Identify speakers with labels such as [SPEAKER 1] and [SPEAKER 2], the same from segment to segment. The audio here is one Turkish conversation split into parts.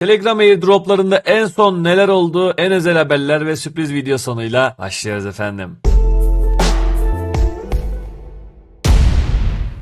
[SPEAKER 1] Telegram airdroplarında en son neler oldu, en özel haberler ve sürpriz video sonuyla başlıyoruz efendim.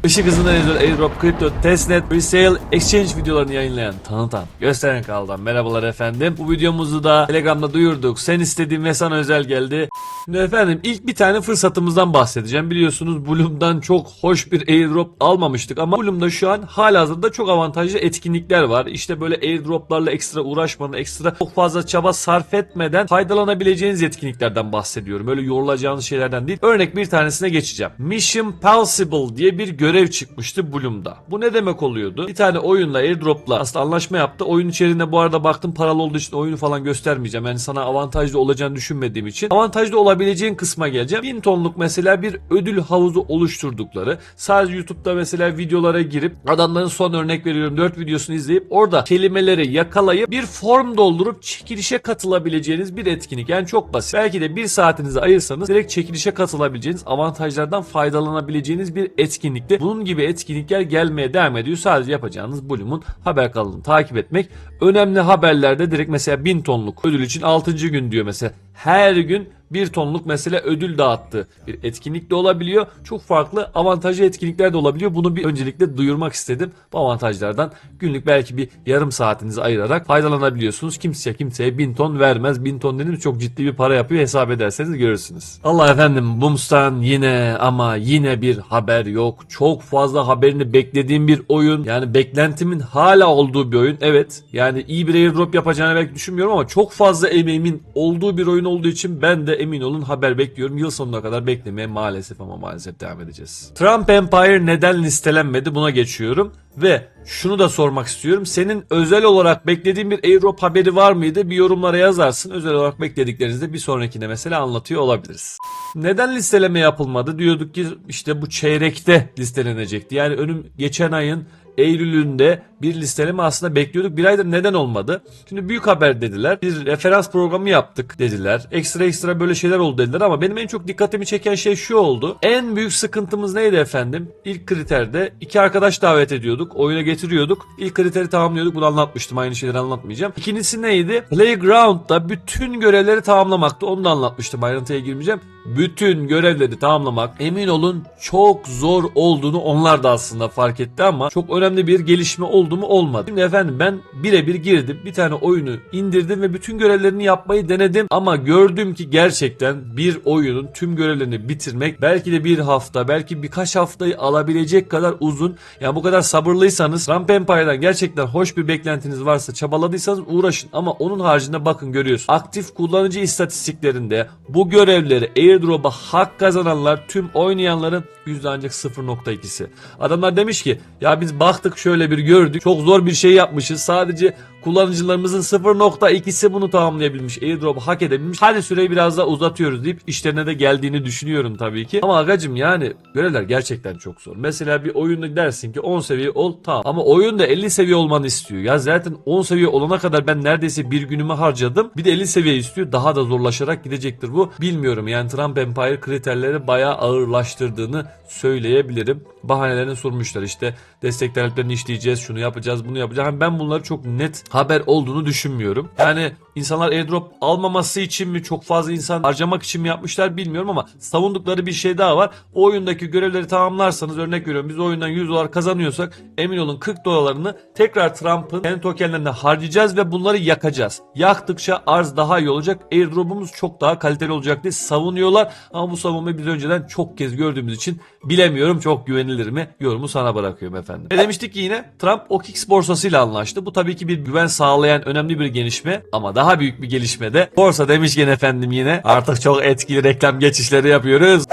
[SPEAKER 1] Işık hızında Airdrop, Airdrop, Crypto, Testnet, Resale, Exchange videolarını yayınlayan, tanıtan, gösteren kanaldan merhabalar efendim. Bu videomuzu da Telegram'da duyurduk. Sen istediğin ve sana özel geldi. Şimdi efendim ilk bir tane fırsatımızdan bahsedeceğim. Biliyorsunuz Bloom'dan çok hoş bir airdrop almamıştık ama Bloom'da şu an halihazırda çok avantajlı etkinlikler var. İşte böyle airdroplarla ekstra uğraşmadan, ekstra çok fazla çaba sarf etmeden faydalanabileceğiniz etkinliklerden bahsediyorum. Öyle yorulacağınız şeylerden değil. Örnek bir tanesine geçeceğim. Mission Possible diye bir görev çıkmıştı Bloom'da. Bu ne demek oluyordu? Bir tane oyunla airdropla aslında anlaşma yaptı. Oyun içerisinde bu arada baktım paralı olduğu için oyunu falan göstermeyeceğim. Yani sana avantajlı olacağını düşünmediğim için. Avantajlı olabileceğin kısma geleceğim. 1000 tonluk mesela bir ödül havuzu oluşturdukları. Sadece YouTube'da mesela videolara girip adamların son örnek veriyorum 4 videosunu izleyip orada kelimeleri yakalayıp bir form doldurup çekilişe katılabileceğiniz bir etkinlik. Yani çok basit. Belki de bir saatinizi ayırsanız direkt çekilişe katılabileceğiniz avantajlardan faydalanabileceğiniz bir etkinlikti. Bunun gibi etkinlikler gelmeye devam ediyor. Sadece yapacağınız Bloom'un haber kanalını takip etmek. Önemli haberlerde direkt mesela 1000 tonluk ödül için 6. gün diyor mesela. Her gün 1 tonluk mesela ödül dağıttı. Bir etkinlik de olabiliyor. Çok farklı avantajlı etkinlikler de olabiliyor. Bunu bir öncelikle duyurmak istedim. Bu avantajlardan günlük belki bir yarım saatinizi ayırarak faydalanabiliyorsunuz. Kimseye kimseye 1000 ton vermez. 1000 ton dedim çok ciddi bir para yapıyor. Hesap ederseniz görürsünüz. Allah efendim Booms'tan yine ama yine bir haber yok. Çok fazla haberini beklediğim bir oyun. Yani beklentimin hala olduğu bir oyun. Evet yani iyi bir airdrop yapacağını belki düşünmüyorum ama çok fazla emeğimin olduğu bir oyun olduğu için ben de emin olun haber bekliyorum. Yıl sonuna kadar beklemeye maalesef ama maalesef devam edeceğiz. Trump Empire neden listelenmedi buna geçiyorum. Ve şunu da sormak istiyorum. Senin özel olarak beklediğin bir airdrop haberi var mıydı? Bir yorumlara yazarsın. Özel olarak beklediklerinizde bir sonrakine mesela anlatıyor olabiliriz. Neden listeleme yapılmadı? Diyorduk ki işte bu çeyrekte listelenecekti. Yani önüm geçen ayın Eylül'ünde bir listeleme aslında bekliyorduk. Bir aydır neden olmadı? Şimdi büyük haber dediler. Bir referans programı yaptık dediler. Ekstra ekstra böyle şeyler oldu dediler ama benim en çok dikkatimi çeken şey şu oldu. En büyük sıkıntımız neydi efendim? İlk kriterde iki arkadaş davet ediyorduk. Oyuna getiriyorduk. İlk kriteri tamamlıyorduk. Bunu anlatmıştım. Aynı şeyleri anlatmayacağım. İkincisi neydi? Playground'da bütün görevleri tamamlamaktı. Onu da anlatmıştım. Ayrıntıya girmeyeceğim. Bütün görevleri tamamlamak emin olun çok zor olduğunu onlar da aslında fark etti ama çok önemli bir gelişme oldu mu olmadı. Şimdi efendim ben birebir girdim bir tane oyunu indirdim ve bütün görevlerini yapmayı denedim ama gördüm ki gerçekten bir oyunun tüm görevlerini bitirmek belki de bir hafta belki birkaç haftayı alabilecek kadar uzun. Yani bu kadar sabırlıysanız Ramp Empire'dan gerçekten hoş bir beklentiniz varsa çabaladıysanız uğraşın ama onun haricinde bakın görüyorsun. Aktif kullanıcı istatistiklerinde bu görevleri airdrop'a hak kazananlar tüm oynayanların yüzde ancak 0.2'si. Adamlar demiş ki ya biz baktık şöyle bir gördük çok zor bir şey yapmışız sadece kullanıcılarımızın 0.2'si bunu tamamlayabilmiş airdrop'u hak edebilmiş hadi süreyi biraz daha uzatıyoruz deyip işlerine de geldiğini düşünüyorum tabii ki. Ama agacım yani görevler gerçekten çok zor. Mesela bir oyunda dersin ki 10 seviye ol tamam ama oyunda 50 seviye olmanı istiyor. Ya zaten 10 seviye olana kadar ben neredeyse bir günümü harcadım. Bir de 50 seviye istiyor. Daha da zorlaşarak gidecektir bu. Bilmiyorum yani Trump Empire kriterleri bayağı ağırlaştırdığını söyleyebilirim. Bahanelerini sormuşlar işte destek taleplerini işleyeceğiz, şunu yapacağız, bunu yapacağız. Yani ben bunları çok net haber olduğunu düşünmüyorum. Yani insanlar airdrop almaması için mi çok fazla insan harcamak için mi yapmışlar bilmiyorum ama savundukları bir şey daha var. O oyundaki görevleri tamamlarsanız örnek veriyorum biz oyundan 100 dolar kazanıyorsak emin olun 40 dolarını tekrar Trump'ın kendi tokenlerine harcayacağız ve bunları yakacağız. Yaktıkça arz daha iyi olacak. Airdrop'umuz çok daha kaliteli olacak diye savunuyorlar. Ama bu savunmayı biz önceden çok kez gördüğümüz için bilemiyorum çok güvenilir mi? Yorumu sana bırakıyorum efendim. Ne demiştik ki yine Trump OKX borsasıyla anlaştı. Bu tabii ki bir güven sağlayan önemli bir gelişme ama daha büyük bir gelişme de borsa demişken efendim yine artık çok etkili reklam geçişleri yapıyoruz.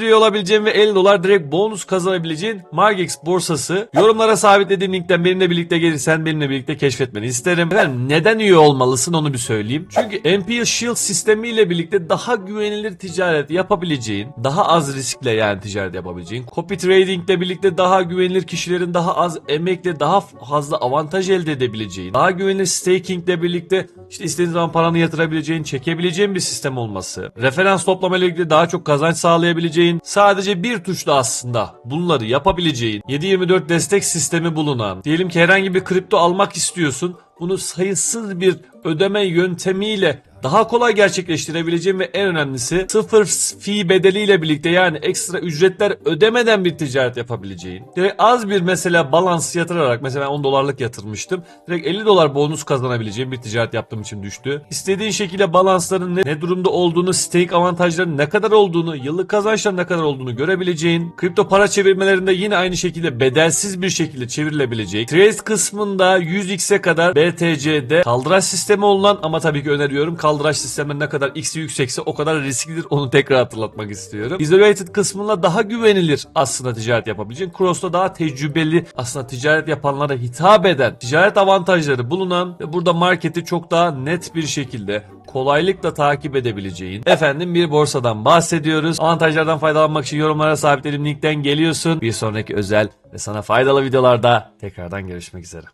[SPEAKER 1] Üye olabileceğin ve 50 dolar direkt bonus kazanabileceğin Margex borsası. Yorumlara sabitlediğim linkten benimle birlikte gelirsen benimle birlikte keşfetmeni isterim. Efendim neden üye olmalısın onu bir söyleyeyim. Çünkü MPL Shield sistemiyle birlikte daha güvenilir ticaret yapabileceğin, daha az riskle yani ticaret yapabileceğin, copy trading ile birlikte daha güvenilir kişilerin daha az emekle daha fazla avantaj elde edebileceğin, daha güvenilir staking ile birlikte işte istediğin zaman paranı yatırabileceğin, çekebileceğin bir sistem olması, referans toplama ile ilgili daha çok kazanç sağlayabileceğin, sadece bir tuşla aslında bunları yapabileceğin, 7/24 destek sistemi bulunan, diyelim ki herhangi bir kripto almak istiyorsun, bunu sayısız bir ödeme yöntemiyle daha kolay gerçekleştirebileceğin ve en önemlisi sıfır fee bedeliyle birlikte yani ekstra ücretler ödemeden bir ticaret yapabileceğin. Direkt az bir mesela balans yatırarak mesela ben 10 dolarlık yatırmıştım. Direkt 50 dolar bonus kazanabileceğim bir ticaret yaptığım için düştü. İstediğin şekilde balansların ne, ne durumda olduğunu, stake avantajlarının ne kadar olduğunu, yıllık kazançların ne kadar olduğunu görebileceğin, kripto para çevirmelerinde yine aynı şekilde bedelsiz bir şekilde çevrilebilecek. Trade kısmında 100x'e kadar BTC'de kaldıraç sistemi olunan ama tabii ki öneriyorum kaldıraç sistemi ne kadar x'i yüksekse o kadar risklidir onu tekrar hatırlatmak istiyorum. Isolated kısmında daha güvenilir aslında ticaret yapabileceğin. Cross'ta daha tecrübeli aslında ticaret yapanlara hitap eden ticaret avantajları bulunan ve burada marketi çok daha net bir şekilde kolaylıkla takip edebileceğin efendim bir borsadan bahsediyoruz. Avantajlardan faydalanmak için yorumlara sabitlediğim linkten geliyorsun. Bir sonraki özel ve sana faydalı videolarda tekrardan görüşmek üzere.